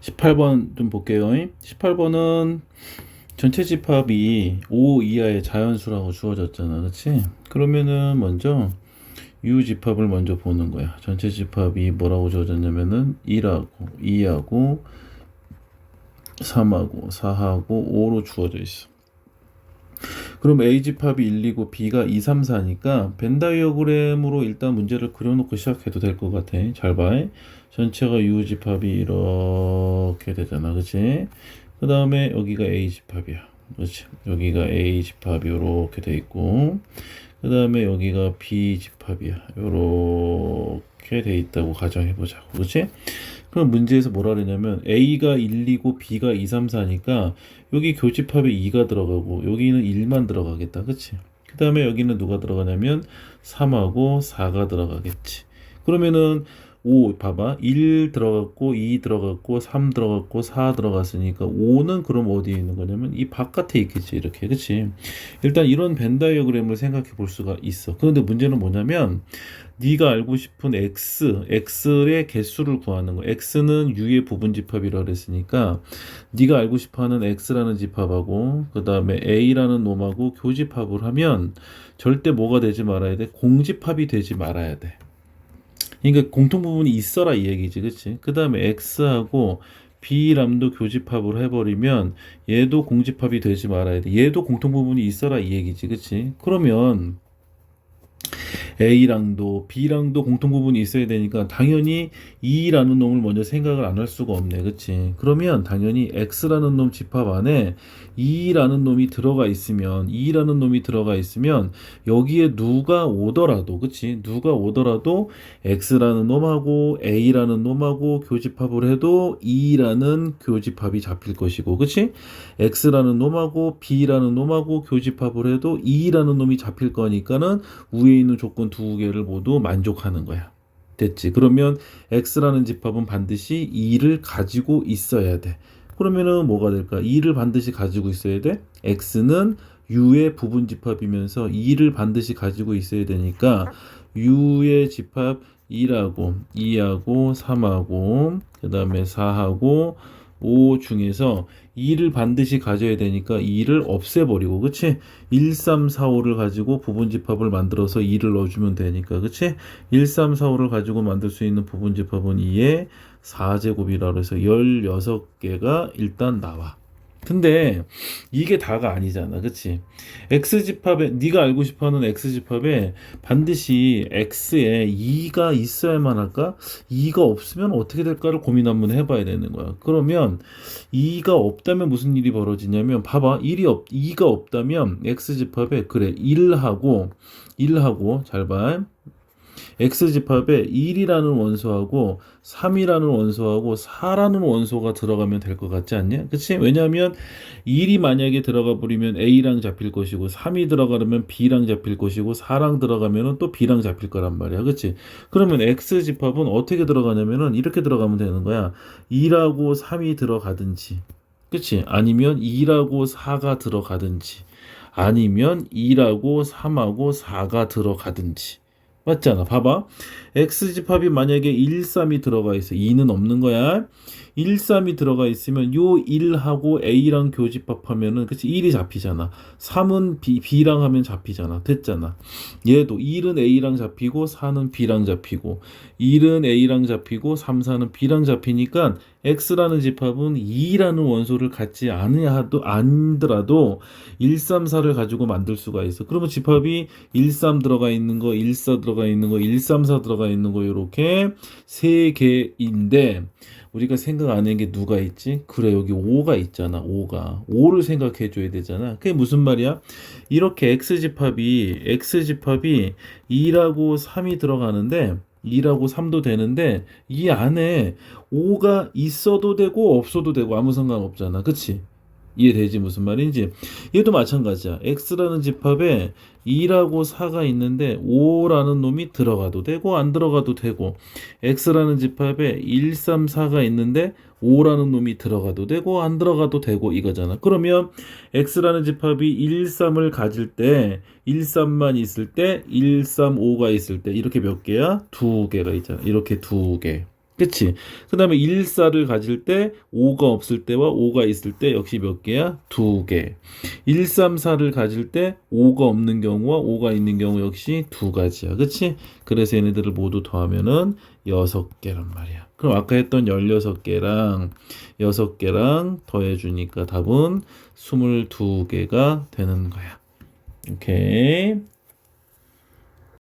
18번 좀 볼게요. 18번은 전체 집합이 5 이하의 자연수라고 주어졌잖아. 그치? 그러면은 먼저 U 집합을 먼저 보는 거야. 전체 집합이 뭐라고 주어졌냐면은 1하고 2하고 3하고 4하고 5로 주어져 있어. 그럼 A 집합이 1, 2고 B가 2, 3, 4니까 벤 다이어그램으로 일단 문제를 그려놓고 시작해도 될 것 같아. 잘 봐. 전체가 U 집합이 이렇게 되잖아. 그치? 그 다음에 여기가 A 집합이야. 그치? 여기가 A 집합이 이렇게 돼 있고 그 다음에 여기가 B 집합이야. 이렇게 돼 있다고 가정해 보자고. 그치? 그럼 문제에서 뭐라 그러냐면 A가 1, 2고 B가 2, 3, 4니까 여기 교집합에 2가 들어가고 여기는 1만 들어가겠다. 그치? 그 다음에 여기는 누가 들어가냐면 3하고 4가 들어가겠지. 그러면은 5 봐봐. 1 들어갔고 2 들어갔고 3 들어갔고 4 들어갔으니까 5는 그럼 어디에 있는 거냐면 이 바깥에 있겠지 이렇게. 그치? 일단 이런 벤 다이어그램을 생각해 볼 수가 있어. 그런데 문제는 뭐냐면 네가 알고 싶은 x x의 개수를 구하는 거. X는 u의 부분 집합이라 그랬으니까 네가 알고 싶어 하는 x라는 집합하고 그 다음에 a라는 놈하고 교집합을 하면 절대 뭐가 되지 말아야 돼? 공집합이 되지 말아야 돼 그러니까 공통 부분이 있어라 이 얘기지, 그치? 그 다음에 x하고 b람도 교집합을 해버리면 얘도 공집합이 되지 말아야 돼. 얘도 공통 부분이 있어라 이 얘기지, 그치? 그러면 A랑도 B랑도 공통 부분이 있어야 되니까 당연히 2라는 놈을 먼저 생각을 안 할 수가 없네. 그치? 그러면 당연히 X라는 놈 집합 안에 2라는 놈이 들어가 있으면 2라는 놈이 들어가 있으면 여기에 누가 오더라도 그치? 누가 오더라도 X라는 놈하고 A라는 놈하고 교집합을 해도 2라는 교집합이 잡힐 것이고 그치? X라는 놈하고 B라는 놈하고 교집합을 해도 2라는 놈이 잡힐 거니까는 위에 있는 조건 두 개를 모두 만족하는 거야. 됐지? 그러면 x라는 집합은 반드시 2를 가지고 있어야 돼. 그러면은 뭐가 될까? 2를 반드시 가지고 있어야 돼. x는 u의 부분 집합이면서 2를 반드시 가지고 있어야 되니까 u의 집합 1하고 2하고 3하고 그다음에 4하고 5 중에서 2를 반드시 가져야 되니까 2를 없애버리고 그치? 1, 3, 4, 5를 가지고 부분집합을 만들어서 2를 넣어주면 되니까 그치? 1, 3, 4, 5를 가지고 만들 수 있는 부분집합은 2의 4제곱이라 그래서 16개가 일단 나와 근데 이게 다가 아니잖아. 그치? X집합에, 네가 알고 싶어 하는 X집합에 반드시 X에 2가 있어야만 할까? 2가 없으면 어떻게 될까를 고민 한번 해봐야 되는 거야. 그러면 2가 없다면 무슨 일이 벌어지냐면, 봐봐. 1이 없, 2가 없다면 X집합에, 그래, 1하고, 1하고, 잘 봐. X집합에 1이라는 원소하고 3이라는 원소하고 4라는 원소가 들어가면 될 것 같지 않냐? 그치? 왜냐하면 1이 만약에 들어가 버리면 a랑 잡힐 것이고 3이 들어가면 b랑 잡힐 것이고 4랑 들어가면 또 b랑 잡힐 거란 말이야. 그치? 그러면 x집합은 어떻게 들어가냐면은 이렇게 들어가면 되는 거야. 2라고 3이 들어가든지 그치? 아니면 2라고 4가 들어가든지 아니면 2라고 3하고 4가 들어가든지 맞잖아. 봐봐. X집합이 만약에 1, 3이 들어가 있어. 2는 없는 거야. 1, 3이 들어가 있으면 요 1하고 A랑 교집합하면은 그치 1이 잡히잖아. 3은 B, B랑 하면 잡히잖아. 됐잖아. 얘도 1은 A랑 잡히고 4는 B랑 잡히고 1은 A랑 잡히고 3, 4는 B랑 잡히니까 X라는 집합은 2라는 원소를 갖지 않으야도 안더라도 1, 3, 4를 가지고 만들 수가 있어. 그러면 집합이 1, 3 들어가 있는 거, 1, 4 들어가 있는 거, 1, 3, 4 들어가 있는 거 이렇게 세 개인데 우리가 생각 안 하는 게 누가 있지? 그래 여기 5가 있잖아. 5가 5를 생각해 줘야 되잖아. 그게 무슨 말이야? 이렇게 x 집합이 x 집합이 2라고 3이 들어가는데 2라고 3도 되는데 이 안에 5가 있어도 되고 없어도 되고 아무 상관 없잖아. 그치? 이해되지? 무슨 말인지. 얘도 마찬가지야. X라는 집합에 2라고 4가 있는데 5라는 놈이 들어가도 되고 안 들어가도 되고 x라는 집합에 1, 3, 4가 있는데 5라는 놈이 들어가도 되고 안 들어가도 되고 이거잖아. 그러면 x라는 집합이 1, 3을 가질 때 1, 3만 있을 때 1, 3, 5가 있을 때 이렇게 몇 개야? 두 개가 있잖아. 이렇게 두개 그치? 그 다음에 1사를 가질 때 5가 없을 때와 5가 있을 때 역시 몇 개야? 두 개. 1, 3, 4를 가질 때 5가 없는 경우와 5가 있는 경우 역시 두 가지야. 그치? 그래서 얘네들을 모두 더하면은 6개란 말이야. 그럼 아까 했던 16개랑 6개랑 더해주니까 답은 22개가 되는 거야. 오케이.